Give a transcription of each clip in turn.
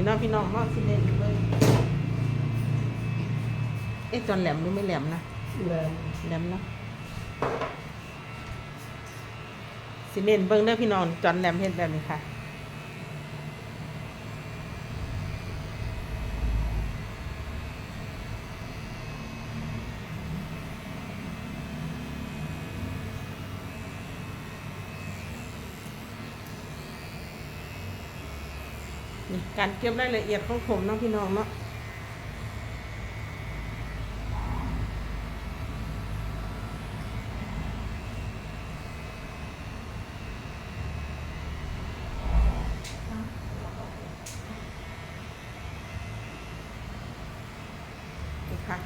นี่เนาะพี่น้องเนาะสิเน่นเบิ่งเอ๊ะจอนแหลมหรือไม่แหลมนะแรงแหลมเนาะสิเน้นเบิ้งเด้อพี่น้องจอนแหลมเห็นแบบนี้ค่ะ นี่การเก็บรายละเอียดของผมเนาะพี่น้องเนาะนี่ค่ะ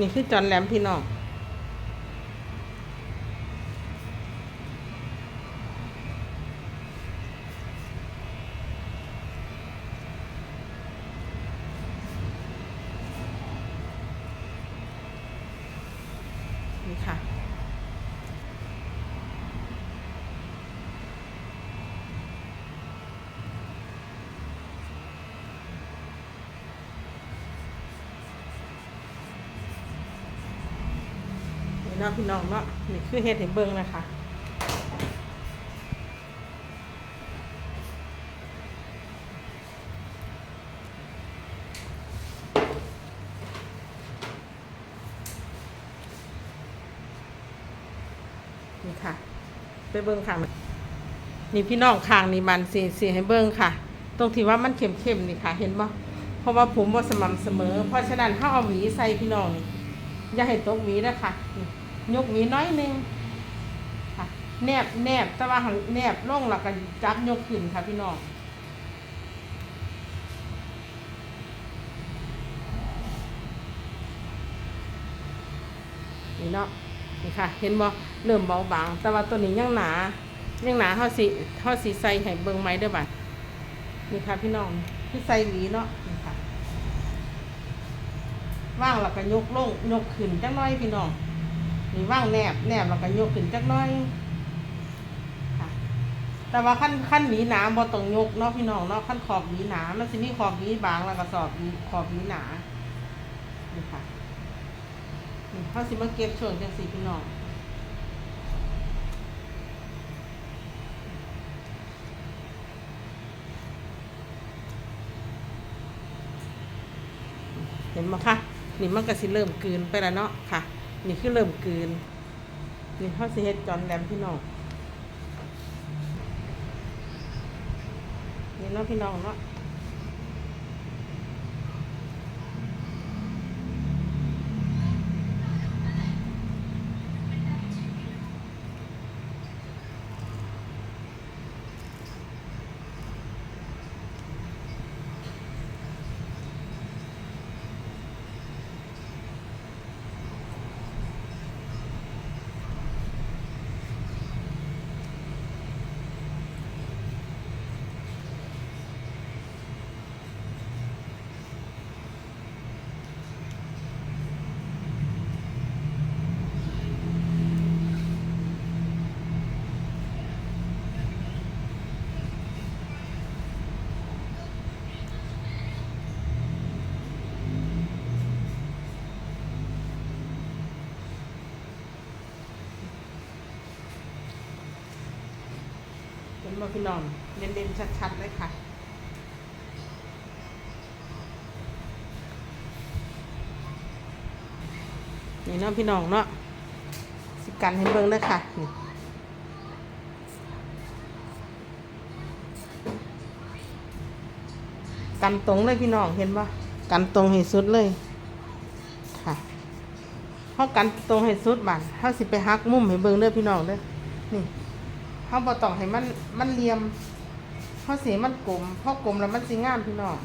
นี่คือจอนแหลมพี่น้อง นี่ค่ะ นี่ เนาะพี่น้องเนาะนี่คือเฮ็ดให้เบิ่งนะคะนี่ค่ะ ไปเบิ่งค่ะ นี่พี่น้องคางนี่มันสีสีให้เบิ่งค่ะ ตรงที่ว่ามันเข้มๆนี่ค่ะ เห็นบ่เพราะว่าผมบ่าสม่ำเสมอ เพราะฉะนั้นถ้าเอาหวีใส่พี่น้องนี่อย่าให้ตกหวีนะคะนี่ ยกหวีน้อยหนึงค่ะแนบแนบแต่ว่าหังแนบล่องแล้วก็จับยกขึ้นค่ะพี่น้องนี่เนาะนี่ค่ะ เห็นบ่เริ่มเบาบาง แต่ว่าตัวนี้ยังหนายังหนาเท่าสิเท่าสิใส่ให้เบิ่งไหมเด้อบัดนี่ค่ะพี่น้องคือใส่หวีเนาะนี่ค่ะว่างแล้วก็ยกลงยกขึ้นจักหน้อยพี่น้อง นี่ว่างแนบแนบแล้วก็ยกขึ้นจักหน้อยค่ะแต่ว่าขั้นขั้นหวีหนาบ่ต้องยกเนาะพี่น้องเนาะขั้นขอบหวีหนามันสิมีขอบหวีบางแล้วก็สอบหวีขอบหวีหนานี่ค่ะนี่เขาสิมาเก็บช่วงจังสีพี่น้องเห็นไหมคะนี่มันก็สิเริ่มกลืนไปแล้วเนาะค่ะ นี่คือเริ่มกลืน นี่เขาสิเฮ็ดจอนแหลมพี่น้อง นี่เนาะพี่น้องเนาะ เห็นบ่พี่น้องเด่นๆชัดๆเลยค่ะนี่เนาะพี่น้องเนาะสิกันให้เบิ่งเลยค่ะนี่กันตรงเลยพี่น้องเห็นปะกันตรงให้สุดเลยค่ะเพรากันตรงให้สุดบันถ้าสิไปหักมุมให้เบิ่งเด้อพี่น้องเด้อนี่ เขาบอต้องให้มันมันเหลี่ยมเขาสีมันกลมเพราะกลมแล้วมันสีงามพี่น้อง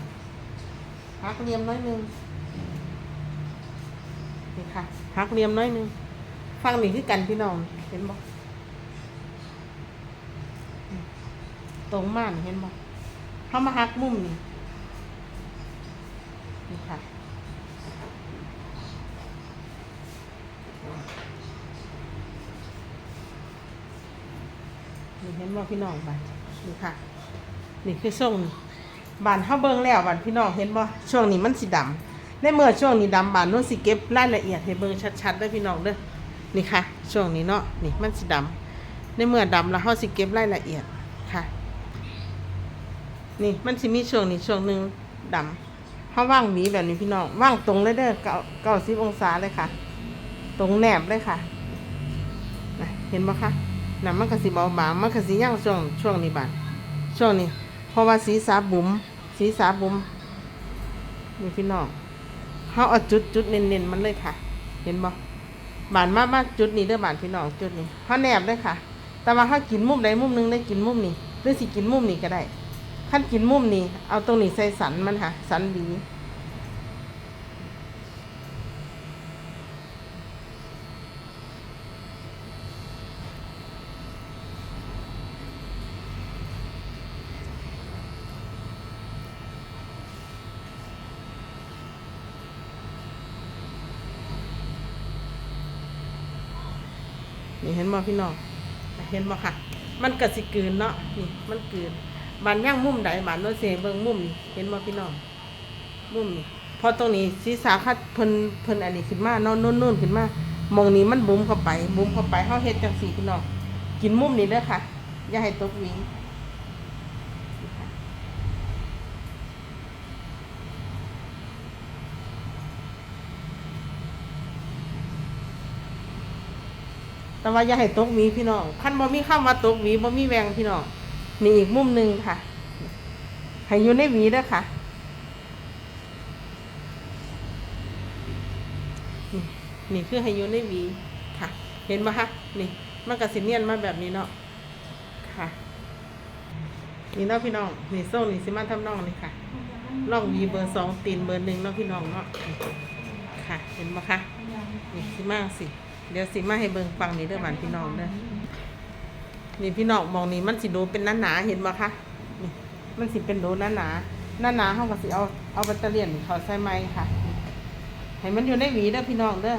หักเหลี่ยมน้อยนึงนี่ค่ะหักเหลี่ยมน้อยนึงฟังนี่คือกันพี่น้องเห็นบ่ตรงมากเห็นบ่เขามาหักมุมนี่นี่ค่ะ เห็นบ่พี่น้องบ้านนี่ค่ะ นี่คือช่วงบานเฮาเบิ่งแล้วบานพี่น้องเห็นบ่ช่วงนี้มันสิดำในเมื่อช่วงนี้ดำบานนู้นสิเก็บรายละเอียดให้เบิ่งชัดๆเด้พี่น้องเด้อนี่ค่ะ ช่วงนี้เนาะนี่มันสิดำในเมื่อดำแล้วเฮาสิเก็บรายละเอียดค่ะ นี่มันสิมีช่วงนี้ช่วงหนึ่งดำเฮาว่างหวีแบบนี้พี่น้องว่างตรงเลยเด้อเก้าเก้าสิบองศาเลยค่ะ ตรงแหนบเลยค่ะเห็นบ่คะ น่ะมันก็สิเบาบางมันก็สิย่างช่วงช่วงนี้บาดช่วงนี้ เพราะว่าสีสาบุ๋มสีสาบุ๋มนี่พี่น้องเขาเอาจุดจุดเน้นๆมันเลยค่ะ เห็นบ่บานมากมากจุดนี้เด้อบานพี่น้องจุดนี้เขาแนบเลยค่ะ แต่ว่าเขากินมุมใดมุมหนึงได้กินมุมนี้หรือสิกินมุมนี้ก็ได้ขั้นกินมุมนี้เอาตรงนี้ใส่สันมันค่ะ สันหวี นี่เห็นบ่พี่น้องเห็นบ่ค่ะ มันกระสิกืนเนาะนี่มันกืนบานย่างมุมใดบานโน้นเสียเบิ่งมุมนี่เห็นบ่พี่น้องมุมนี่พอตรงนี้ศีรษะคัดเพิ่นเพิ่นอันนี้ขึ้นมาเนาะนุ่นๆขึ้นมามองนี้มันบุ้มเข้าไปบุ้มเข้าไปเฮาเฮ็ดจังสี่พี่น้องกินมุมนี้เด้อค่ะ อย่าให้ตกวิงนี่ค่ะ แต่ว่าอย่าให้ตกหวีพี่น้องคันบ่มีคำว่าตกหวีบ่มีแวงพี่น้องนี่อีกมุมหนึ่งค่ะ ให้อยู่ในหวีด้อค่ะนี่คือให้อยู่ในหวีค่ะ เห็นไหมคะนี่มันกระสิเนียนมาแบบนี้เนาะค่ะนี่เนาะพี่น้องนี่โซ่นี่สิมาทำน่องนี่ค่ะน่องวีเบอร์สองตีนเบอร์หนึ่งเนาะพี่น้องเนาะค่ะ เห็นไหมคะนี่สิมาสิ เดี๋ยวสิมาให้เบิ่งฟังนี่เด้อหวานพี่น้องเด้อนี่พี่น้องมองนี่มันสิดูเป็นหนาๆเห็นไหมคะนี่มันสิเป็นดูหนาหนาหนาหนาๆเขาก็สิเอาเอาแบตเตอรี่ยนเขาใส่ไม้ค่ะให้มันอยู่ในหวีเด้อพี่น้องเด้อ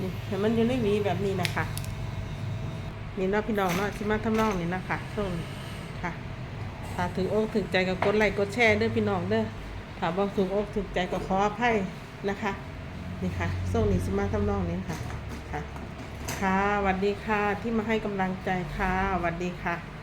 นี่ให้มันอยู่ในหวีแบบนี้นะคะนี่เนาะพี่น้องเนาะชิมาทำนองนี่นะคะช่วงนี้ค่ะถ้าถึงอกถึงใจก็กดไลค์กดแชร์เด้อพี่น้องเด้อ ถ้าบอกถูกอกถูกใจก็ขออภัยนะคะ นี่ค่ะส่งนี้สมาทำนองนี้ค่ะ ค่ะ ค่ะสวัสดีค่ะที่มาให้กำลังใจค่ะสวัสดีค่ะ